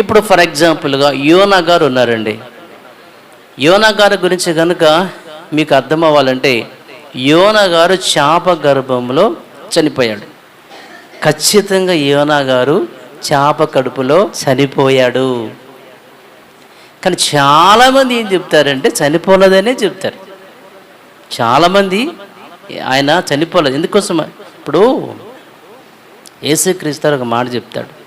ఇప్పుడు ఫర్ ఎగ్జాంపుల్గా యోనా గారు ఉన్నారండి. యోనా గారి గురించి కనుక మీకు అర్థం అవ్వాలంటే యోనా గారు చేప గర్భంలో చనిపోయాడు. ఖచ్చితంగా యోనా గారు చేప కడుపులో చనిపోయాడు. కానీ చాలామంది ఏం చెప్తారంటే చనిపోలేదనే చెప్తారు. చాలామంది ఆయన చనిపోలేదు. ఎందుకోసం ఇప్పుడు యేసుక్రీస్తు ఒక మాట చెప్తాడు.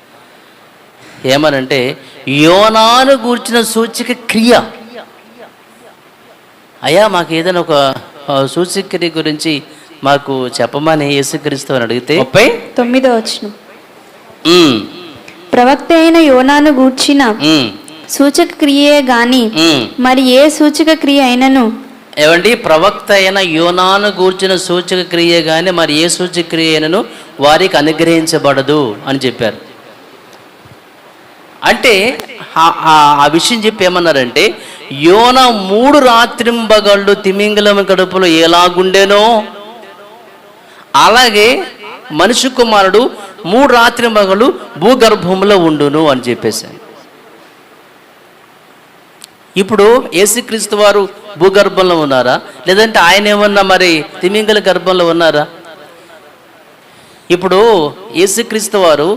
ఏమనంటే యోనాను గూర్చిన సూచిక క్రియ. అయ్యా మాకు ఏదైనా ఒక సూచిక క్రియ గురించి మాకు చెప్పమని యేసుక్రీస్తు అని అడిగితే ముప్పై? తొమ్మిదో వచనం. ఉమ్, ప్రవక్త అయిన యోనాను గూర్చిన సూచక క్రియే గాని. మరి ఏ సూచక క్రియ అయినను? ఏమండి ప్రవక్త అయిన యోనాను గూర్చిన సూచక క్రియ కానీ మరి ఏ సూచక క్రియ అయినను? వారికి అనుగ్రహించబడదు అని చెప్పారు. అంటే ఆ- విషయం చెప్పి ఏమన్నారంటే యోన మూడు రాత్రింబగళ్ళు తిమింగలం కడుపులో ఎలాగుండేనో? అలాగే మనిషి కుమారుడు మూడు రాత్రింబగళ్ళు భూగర్భంలో ఉండును అని చెప్పేశాను ఇప్పుడు యేసుక్రీస్తు వారు భూగర్భంలో ఉన్నారా? లేదంటే ఆయన ఏమన్నా మరి తిమింగల గర్భంలో ఉన్నారా? ఇప్పుడు యేసుక్రీస్తు వారు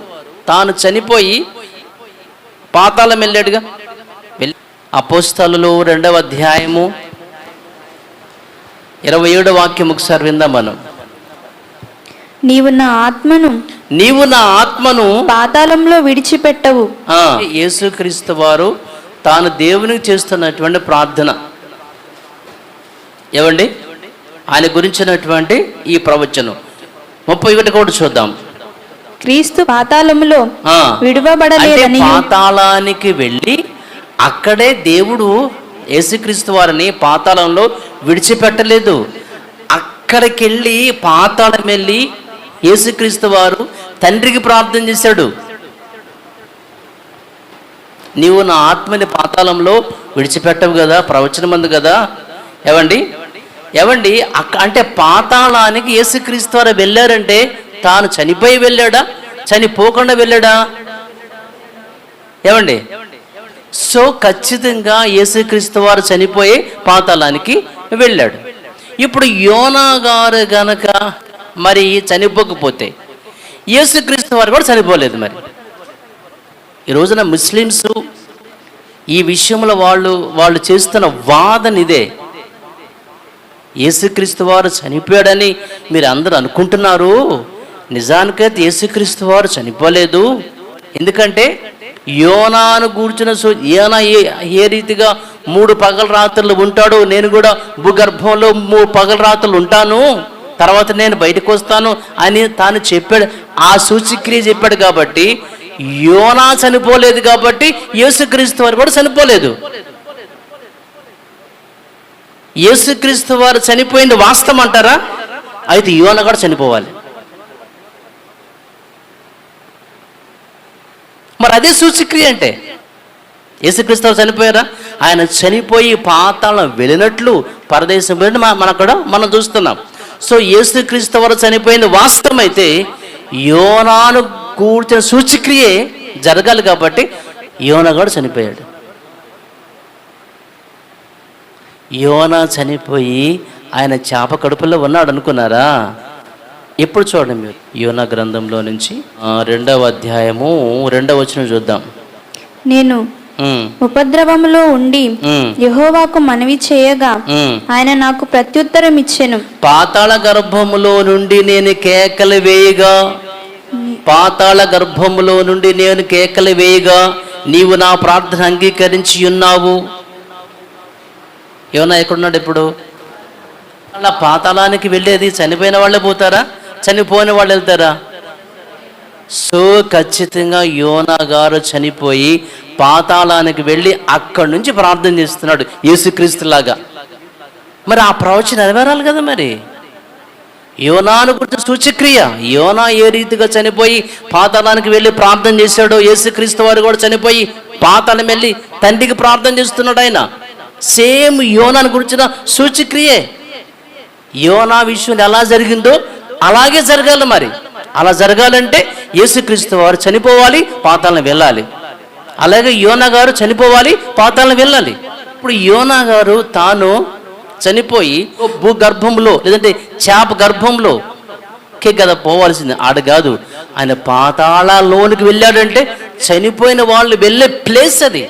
తాను చనిపోయి పాతాళం వెళ్ళాడుగా. వెళ్ళి అపోస్తలు రెండవ అధ్యాయము ఇరవై ఏడు వాక్యం ఒకసారి విందాం మనం. నీవు నా ఆత్మను నీవు నా ఆత్మను పాతాళంలో విడిచిపెట్టవు. యేసుక్రీస్తు వారు తాను దేవునికి చేస్తున్నటువంటి ప్రార్థన. ఏమండి ఆయన గురించినటువంటి ఈ ప్రవచనం. ముప్పై ఒకటి కూడా చూద్దాం. క్రీస్తు పాతాళములో విడువబడలేదని పాతాళానికి వెళ్ళి అక్కడే దేవుడు యేసుక్రీస్తు వారిని పాతాళంలో విడిచిపెట్టలేదు. అక్కడికి వెళ్ళి పాతాళం వెళ్ళి యేసుక్రీస్తు వారు తండ్రికి ప్రార్థన చేశాడు. నీవు నా ఆత్మని పాతాళంలో విడిచిపెట్టవు కదా ప్రవచనం కదా? ఏవండి? ఏవండి? అక్క అంటే పాతాళానికి యేసుక్రీస్తు వారు వెళ్ళారంటే తాను చనిపోయి వెళ్ళాడా? చనిపోకుండా వెళ్ళాడా? ఏమండి? సో ఖచ్చితంగా యేసుక్రీస్తు వారు చనిపోయి పాతాళానికి వెళ్ళాడు. ఇప్పుడు యోనా గారు గనక మరి చనిపోకపోతే యేసుక్రీస్తు వారు కూడా చనిపోలేదు మరి. ఈ రోజున ముస్లిమ్స్ ఈ విషయంలో వాళ్ళు వాళ్ళు చేస్తున్న వాదన ఇదే. యేసుక్రీస్తు వారు చనిపోయాడని మీరు అందరూ అనుకుంటున్నారు? నిజానికైతే యేసుక్రీస్తు వారు చనిపోలేదు. ఎందుకంటే యోనాను కూర్చున్న సో యోనా ఏ ఏ రీతిగా మూడు పగల రాత్రులు ఉంటాడు. నేను కూడా భూగర్భంలో మూడు పగల రాత్రులు ఉంటాను. తర్వాత నేను బయటకు వస్తాను అని తాను చెప్పాడు. ఆ సూచిక్రియ చెప్పాడు కాబట్టి యోనా చనిపోలేదు కాబట్టి యేసుక్రీస్తు వారు కూడా చనిపోలేదు. యేసుక్రీస్తు వారు చనిపోయింది వాస్తవం అంటారా? అయితే యోన కూడా చనిపోవాలి. మరి అదే సూచిక్రియ అంటే. యేసుక్రీస్తు చనిపోయారా? ఆయన చనిపోయి పాతాళం వెళ్ళినట్లు పరదేశం వెళ్ళి మన అక్కడ మనం చూస్తున్నాం. సో యేసుక్రీస్తు వారు చనిపోయింది వాస్తవం అయితే యోనాను కూర్చిన సూచిక్రియే జరగాలి కాబట్టి యోన కూడా చనిపోయాడు. యోన చనిపోయి ఆయన చేప కడుపులో ఉన్నాడు అనుకున్నారా? ఎప్పుడు చూడండి మీరు? యోనా గ్రంథంలో నుంచి ఆ, రెండవ అధ్యాయము రెండవ వచనం చూద్దాం. నేను ఉమ్, ఉపద్రవములో ఉండి యెహోవాకు మనవి చేయగా. ఆయన నాకు ప్రత్యుత్తరం ఇచ్చెను. పాతాళ గర్భములో నుండి నేను కేకలు వేయగా? పాతాళ గర్భములో నుండి నేను కేకలు వేయగా? నీవు నా ప్రార్థన అంగీకరించి ఉన్నావు. ఏమన్నా ఎక్కడున్నాడు ఇప్పుడు? అలా పాతాళానికి వెళ్ళేది చనిపోయిన వాళ్ళే పోతారా? చనిపోయిన వాళ్ళు వెళ్తారా? సో ఖచ్చితంగా యోనా గారు చనిపోయి పాతాళానికి వెళ్ళి అక్కడి నుంచి ప్రార్థన చేస్తున్నాడు యేసుక్రీస్తులాగా మరి ఆ ప్రవచన నెరవేరాలి కదా మరి? యోనాను గురించి సూచక్రియ. యోనా ఏ రీతిగా చనిపోయి పాతాళానికి వెళ్ళి ప్రార్థన చేశాడో యేసుక్రీస్తు వారు కూడా చనిపోయి పాతాళం వెళ్ళి తండ్రికి ప్రార్థన చేస్తున్నాడు ఆయన. సేమ్ యోనాను గురించిన సూచక్రియే. యోనా విషయం ఎలా జరిగిందో అలాగే జరగాలి మరి. అలా జరగాలంటే యేసుక్రీస్తు వారు చనిపోవాలి పాతాళం వెళ్ళాలి. అలాగే యోనా గారు చనిపోవాలి పాతాళం వెళ్ళాలి. ఇప్పుడు యోనా గారు తాను చనిపోయి భూగర్భంలో లేదంటే చేప గర్భంలో కే కదా పోవాల్సింది? ఆడ కాదు. ఆయన పాతాళలోనికి వెళ్ళాడంటే చనిపోయిన వాళ్ళు వెళ్ళే ప్లేస్ అది.